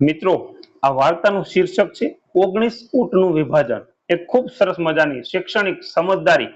મિત્રો, આ વાર્તાનું શીર્ષક છે ઓગણીસ ઊંટનું વિભાજન. એ ખૂબ સરસ મજાની શૈક્ષણિક સમજદારી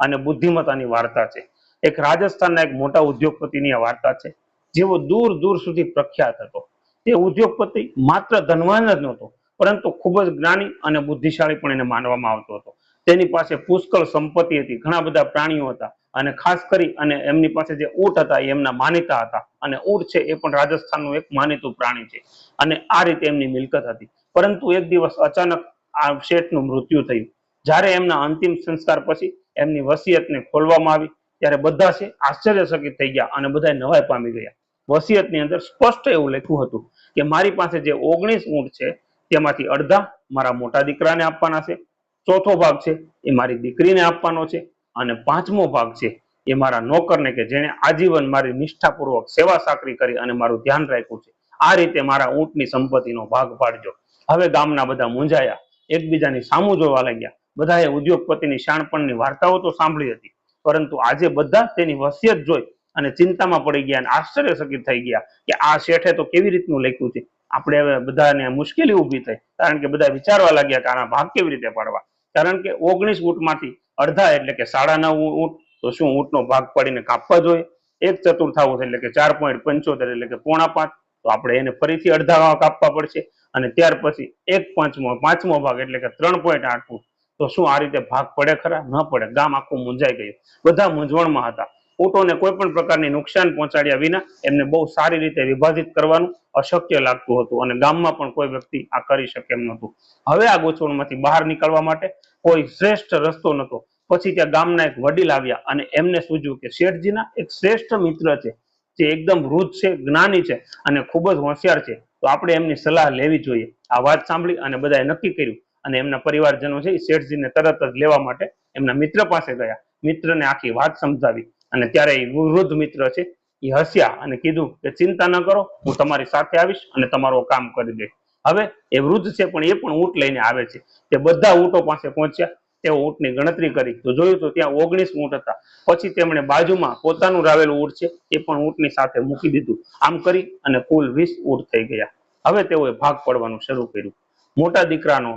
અને બુદ્ધિમત્તાની વાર્તા છે. એક રાજસ્થાનના એક મોટા ઉદ્યોગપતિની આ વાર્તા છે જેવો દૂર દૂર સુધી પ્રખ્યાત હતો. તે ઉદ્યોગપતિ માત્ર ધનવાન જ નહોતો, પરંતુ ખૂબ જ જ્ઞાની અને બુદ્ધિશાળી પણ એને માનવામાં આવતો હતો. તેની પાસે પુષ્કળ સંપત્તિ હતી, ઘણા બધા પ્રાણીઓ હતા. અને ખાસ કરી અને એમની પાસે જે ઊંટ હતા એમના માનીતા હતા. અને ઊંટ છે એ પણ રાજસ્થાનનું એક માનીતું પ્રાણી છે. અને આ રીતે એમની મિલકત હતી. પરંતુ એક દિવસ અચાનક આ શેઠનું મૃત્યુ થયું. જ્યારે એમના અંતિમ સંસ્કાર પછી એમની વસિયતને ખોલવામાં આવી, ત્યારે બધા છે આશ્ચર્યચકિત થઈ ગયા અને બધા નવાઈ પામી ગયા. વસિયતની અંદર સ્પષ્ટ એવું લખ્યું હતું કે મારી પાસે જે ઓગણીસ ઊંટ છે, તેમાંથી અડધા મારા મોટા દીકરાને આપવાના છે. ચોથો ભાગ છે એ મારી દીકરીને આપવાનો છે. અને પાંચમો ભાગ છે એ મારા નોકરને કે જેણે આજીવન મારી નિષ્ઠાપૂર્વક સેવા સાકરી કરી અને મારું ધ્યાન રાખ્યું છે. આ રીતે મારા ઊંટની સંપત્તિનો ભાગ પાડજો. હવે ગામના બધા મૂંઝાયા. એકબીજાની સામું જોવા લાગ્યા. બધાએ ઉદ્યોગપતિની શાણપણની વાર્તાઓ તો સાંભળી હતી. પરંતુ આજે બધા તેની વસિયત જોઈ અને ચિંતામાં પડી ગયા અને આશ્ચર્યચકિત થઈ ગયા કે આ શેઠે તો કેવી રીતનું લખ્યું છે? આપણે હવે બધાને મુશ્કેલી ઊભી થઈ. કારણ કે બધા વિચારવા લાગ્યા કે આના ભાગ કેવી રીતે પાડવા? કારણ કે ઓગણીસ ઊંટમાંથી અડધા એટલે કે સાડા નવ ઊંટ, તો શું ઊંટનો ભાગ પાડીને કાપવા જોઈએ? એક ચતુર્થાંશ એટલે કે ચાર પોઈન્ટ પંચોતેર એટલે કે પોણા પાંચ. તો આપણે એને ફરીથી અડધા કાપવા પડશે. અને ત્યાર પછી એક પાંચમો પાંચમો ભાગ એટલે કે ત્રણ પોઈન્ટ આઠ તો શું આ રીતે ભાગ પડે ખરા? ન પડે. ગામ આખું મૂંઝાઈ ગયું. બધા મૂંઝવણમાં હતા. ઊંટોને કોઈ પણ પ્રકારની નુકસાન પહોંચાડ્યા વિના એમને બહુ સારી રીતે વિભાજિત કરવાનું અશક્ય લાગતું હતું અને ગામમાં પણ કોઈ વ્યક્તિ આ કરી શકે એમ નહોતું. હવે આ ગોચવણમાંથી બહાર નીકળવા માટે કોઈ શ્રેષ્ઠ રસ્તો નહોતો. પછી ત્યાં ગામના એક વડીલ આવ્યા અને એમને સૂઝ્યું કે શેઠજીના એક શ્રેષ્ઠ મિત્ર છે. જે એકદમ વૃદ્ધ છે, જ્ઞાની છે અને ખૂબ જ હોશિયાર છે. તો આપણે એમની સલાહ લેવી જોઈએ. આ વાત સાંભળી અને બધાએ નક્કી કર્યું. અને એમના પરિવારજનો છે શેઠજીને તરત જ લેવા માટે એમના મિત્ર પાસે ગયા. મિત્રને આખી વાત સમજાવી. અને ત્યારે એ વૃદ્ધ મિત્ર છે એ હસ્યા અને કીધું કે ચિંતા ન કરો, હું તમારી સાથે આવીશ અને તમારું કામ કરી દઈશ. હવે એ વૃદ્ધ છે પણ એ પણ ઊંટ લઈને આવે છે. તે બધા ઊંટો પાસે પહોંચ્યા, તેઓ ઊંટની ગણતરી કરી. તો જોયું તો ત્યાં ઓગણીસ ઊંટ હતા. પછી તેમણે બાજુમાં પોતાનું રાવેલું ઊંટ છે, એ પણ ઊંટની સાથે મૂકી દીધું. આમ કરી અને કુલ વીસ ઊંટ થઈ ગયા. હવે તેઓએ ભાગ પડવાનું શરૂ કર્યું. મોટા દીકરાનો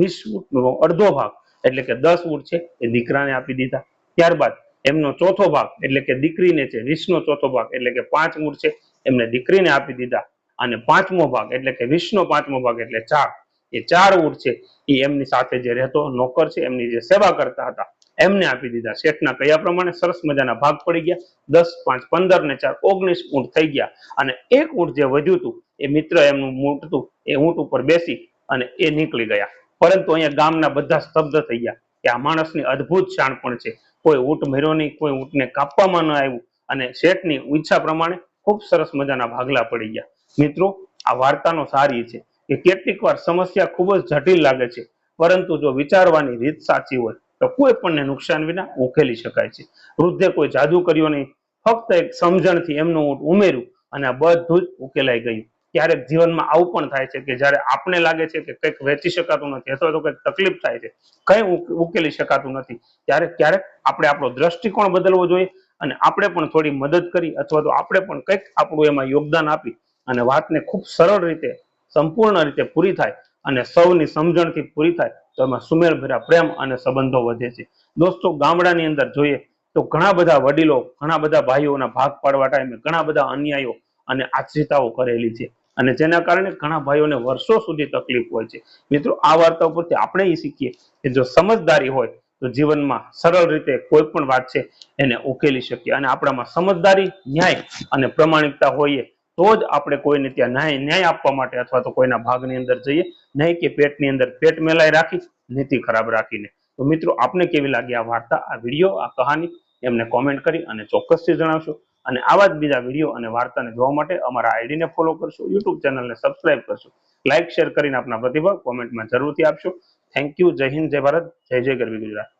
વીસ ઊંટનો અડધો ભાગ, એટલે કે દસ ઊંટ છે, એ દીકરાને આપી દીધા. ત્યારબાદ એમનો ચોથો ભાગ એટલે કે દીકરીને છે વીસનો ચોથો ભાગ એટલે કે પાંચ મૂળ છે, એમને દીકરીને આપી દીધા. અને પાંચમો ભાગ એટલે કે વીસનો પાંચમો ભાગ એટલે ચાર. એ ચાર ઊંટ છે, એ એમની સાથે જે રહેતો નોકર છે, એમની જે સેવા કરતા હતા, એમને આપી દીધા. શેઠના કયા પ્રમાણે સરસ મજાના ભાગ પડી ગયા. દસ, પાંચ, પંદર ને ચાર, ઓગણીસ ઊંટ થઈ ગયા. અને એક ઊંટ જે વધ્યું હતું, એ મિત્ર એમનું ઊંટ હતું, એ ઊંટ ઉપર બેસી અને એ નીકળી ગયા. પરંતુ અહીંયા ગામના બધા સ્તબ્ધ થઈ ગયા. કે આ માણસની અદ્ભુત શાણપણ છે. કોઈ ઊંટ મેરો નહીં, કોઈ ઊંટને કાપવામાં ન આવ્યું અને શેઠની ઈચ્છા પ્રમાણે ખૂબ સરસ મજાના ભાગલા પડી ગયા. મિત્રો, આ વાર્તાનો સાર છે કે કેટલીક વાર સમસ્યા ખૂબ જ જટિલ લાગે છે. પરંતુ જો વિચારવાની રીત સાચી હોય, તો કોઈ પણને નુકસાન વિના ઉકેલી શકાય છે. વૃદ્ધે કોઈ જાદુ કર્યો નહીં. ફક્ત એક સમજણથી એમનું ઊંટ ઉમેર્યું અને આ બધું જ ઉકેલાઈ ગયું. ક્યારેક જીવનમાં આવું પણ થાય છે કે જ્યારે આપણે લાગે છે કે કંઈક વેચી શકાતું નથી અથવા તો કંઈક તકલીફ થાય છે, કંઈ ઉકેલી શકાતું નથી, ત્યારે ક્યારેક આપણે આપણો દ્રષ્ટિકોણ બદલવો જોઈએ અને આપણે પણ થોડી મદદ કરી અથવા તો આપણે પણ કંઈક આપણું એમાં યોગદાન આપી અને વાતને ખૂબ સરળ રીતે, સંપૂર્ણ રીતે પૂરી થાય અને સૌની સમજણથી પૂરી થાય તો એમાં સુમેળભર્યા પ્રેમ અને સંબંધો વધે છે. દોસ્તો, ગામડાની અંદર જોઈએ તો ઘણા બધા વડીલો, ઘણા બધા ભાઈઓના ભાગ પાડવા ટાઈમે ઘણા બધા અન્યાયો અને આશ્રિતાઓ કરેલી છે. અને જેના કારણે ઘણા ભાઈઓને વર્ષો સુધી તકલીફ હોય છે. મિત્રો, આ વાર્તા ઉપરથી આપણે એ શીખીએ કે જો સમજદારી હોય, તો જીવનમાં સરળ રીતે કોઈ પણ વાત છે, એને ઉકેલી શકીએ. અને આપણામાં સમજદારી, ન્યાય અને પ્રમાણિકતા હોઈએ, તો જ આપણે કોઈને ત્યાં ન્યાય ન્યાય આપવા માટે અથવા તો કોઈના ભાગની અંદર જઈએ. નહીં કે પેટની અંદર પેટ મેલાઈ રાખી, નીતિ ખરાબ રાખીને. તો મિત્રો, આપને કેવી લાગી આ વાર્તા, આ વીડિયો, આ કહાની? એમને કોમેન્ટ કરી અને ચોક્કસથી જણાવશો. અને આવા જ બીજા વીડિયો અને વાર્તાને જોવા માટે અમારા આઈડીને ફોલો કરશો યુટ્યુબ ચેનલને સબસ્ક્રાઇબ કરશો. લાઇક શેર કરીને આપના પ્રતિભાવ કોમેન્ટમાં જરૂરથી આપશો. થેન્ક યુ જય હિન્દ, જય ભારત. જય જય ગરવી ગુજરાત.